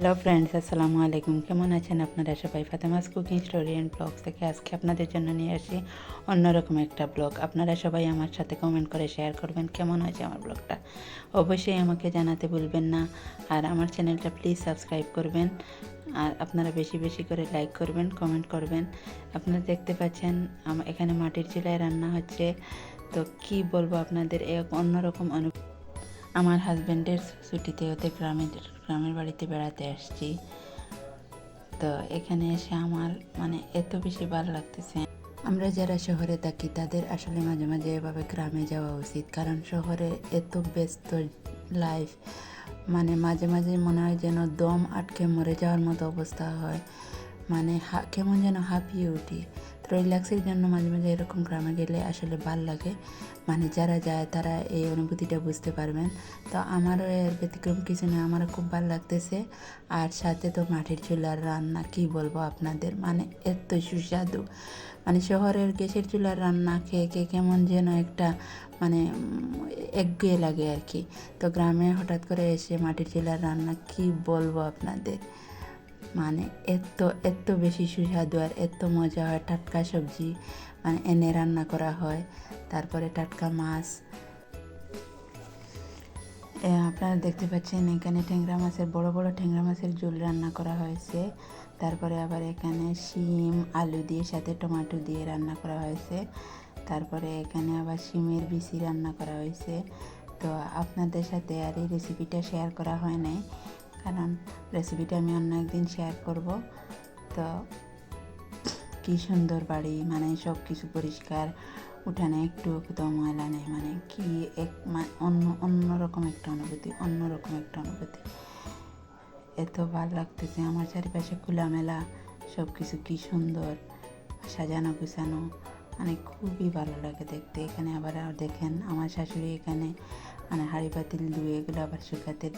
Hello friends আসসালামু আলাইকুম কেমন আছেন আপনারা? সবাই Fatema's cooking story and blogs থেকে আজকে আপনাদের জন্য নিয়ে আসি অন্যরকম একটা ব্লগ আপনারা সবাই আমার সাথে কমেন্ট করে শেয়ার করবেন কেমন হয়েছে আমার ব্লগটা অবশ্যই আমাকে জানাতে ভুলবেন না। আর আমার চ্যানেলটা প্লিজ সাবস্ক্রাইব করবেন। আর আপনারা বেশি বেশি করে লাইক করবেন কমেন্ট করবেন। আপনারা দেখতে পাচ্ছেন এখানে মাটির চুলায় রান্না হচ্ছে। তো কি বলব আপনাদের, এক অন্যরকম অনু আমার হাজব্যান্ডের ছুটিতে ওদের গ্রামের গ্রামের বাড়িতে বেড়াতে আসছি। তো এখানে এসে আমার মানে এত বেশি ভালো লাগতেছে। আমরা যারা শহরে থাকি, তাদের আসলে মাঝে মাঝে এভাবে গ্রামে যাওয়া উচিত। কারণ শহরে এত ব্যস্ত লাইফ মানে মাঝে মাঝে মনে হয় যেন দম আটকে মরে যাওয়ার মতো অবস্থা হয়। মানে কেমন যেন হাঁপিয়ে উঠি। রিল্যাক্সের জন্য মাঝে মাঝে এরকম গ্রামে গেলে আসলে ভালো লাগে। মানে যারা যায় তারা এই অনুভূতিটা বুঝতে পারবেন। তো আমারও এর ব্যতিক্রম কিছু না, আমারও খুব ভালো লাগতেছে। আর সাথে তো মাটির চুলার রান্না, কি বলব আপনাদের? মানে এত সুস্বাদু। মানে শহরের গ্যাসের চুলার রান্না খেয়ে খেয়ে কেমন যেন একটা মানে একগুয়ে লাগে আর কি। তো গ্রামে হঠাৎ করে এসে মাটির চুলার রান্না, কি বলব আপনাদের? মানে এত এত বেশি সুস্বাদু আর এত মজা হয় টাটকা সবজি। মানে এনে রান্না করা হয়। তারপরে টাটকা মাছ। আপনারা দেখতে পাচ্ছেন এখানে ট্যাংরা মাছের, বড় বড় ট্যাংরা মাছের ঝোল রান্না করা হয়েছে। তারপরে আবার এখানে শিম, আলু দিয়ে, সাথে টমেটো দিয়ে রান্না করা হয়েছে। তারপরে এখানে আবার শিমের বিচি রান্না করা হয়েছে। তো আপনাদের সাথে আর এই রেসিপিটা শেয়ার করা হয় নাই। কারণ রেসিপিটা আমি অন্য একদিন শেয়ার করব। তো কি সুন্দর বাড়ি মানে সব কিছু পরিষ্কার, উঠানে একটু কোথাও ময়লা নেই মানে কি এক অন্য, অন্যরকম একটা অনুভূতি, অন্যরকম একটা অনুভূতি। এত ভালো লাগতেছে আমার চারিপাশে খোলামেলা সব কিছু কি সুন্দর, সাজানো গুছানো মানে খুবই ভালো লাগে দেখতে। এখানে আবার দেখেন, আমার শাশুড়ি এখানে মানে হাঁড়ি পাতিল ধুয়ে এগুলো আবার শুকাতে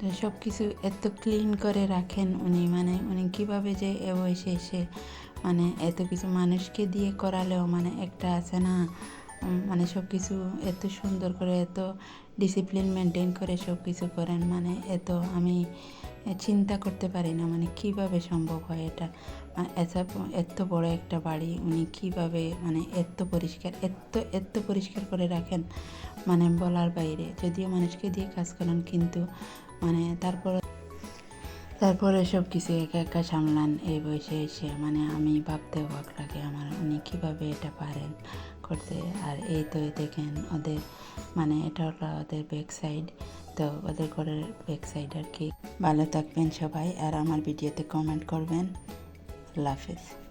তো সব কিছু এত ক্লিন করে রাখেন উনি মানে উনি কীভাবে যে এ বয়সে এসে মানে এত কিছু মানুষকে দিয়ে করালেও মানে একটা আছে না মানে সব কিছু এত সুন্দর করে, এত ডিসিপ্লিন মেনটেন করে সব কিছু করেন মানে এত আমি চিন্তা করতে পারি না মানে কীভাবে সম্ভব হয় এটা? এত বড় একটা বাড়ি, উনি কীভাবে মানে এত পরিষ্কার, এত এত পরিষ্কার করে রাখেন মানে বলার বাইরে। যদিও মানুষকে দিয়ে কাজ করেন, কিন্তু মানে তারপর তারপরে সব কিছু একা একা সামলান, এই বয়সে এসে। মানে আমি ভাবতে অবাক লাগে আমার, উনি কীভাবে এটা পারেন করতে। আর এই তো দেখেন, ওদের মানে এটা হলো ওদের ব্যাক সাইড তো ওদের ঘরের ব্যাক সাইড আর কি। ভালো থাকবেন সবাই, আর আমার ভিডিওতে কমেন্ট করবেন। আল্লাহ হাফেজ।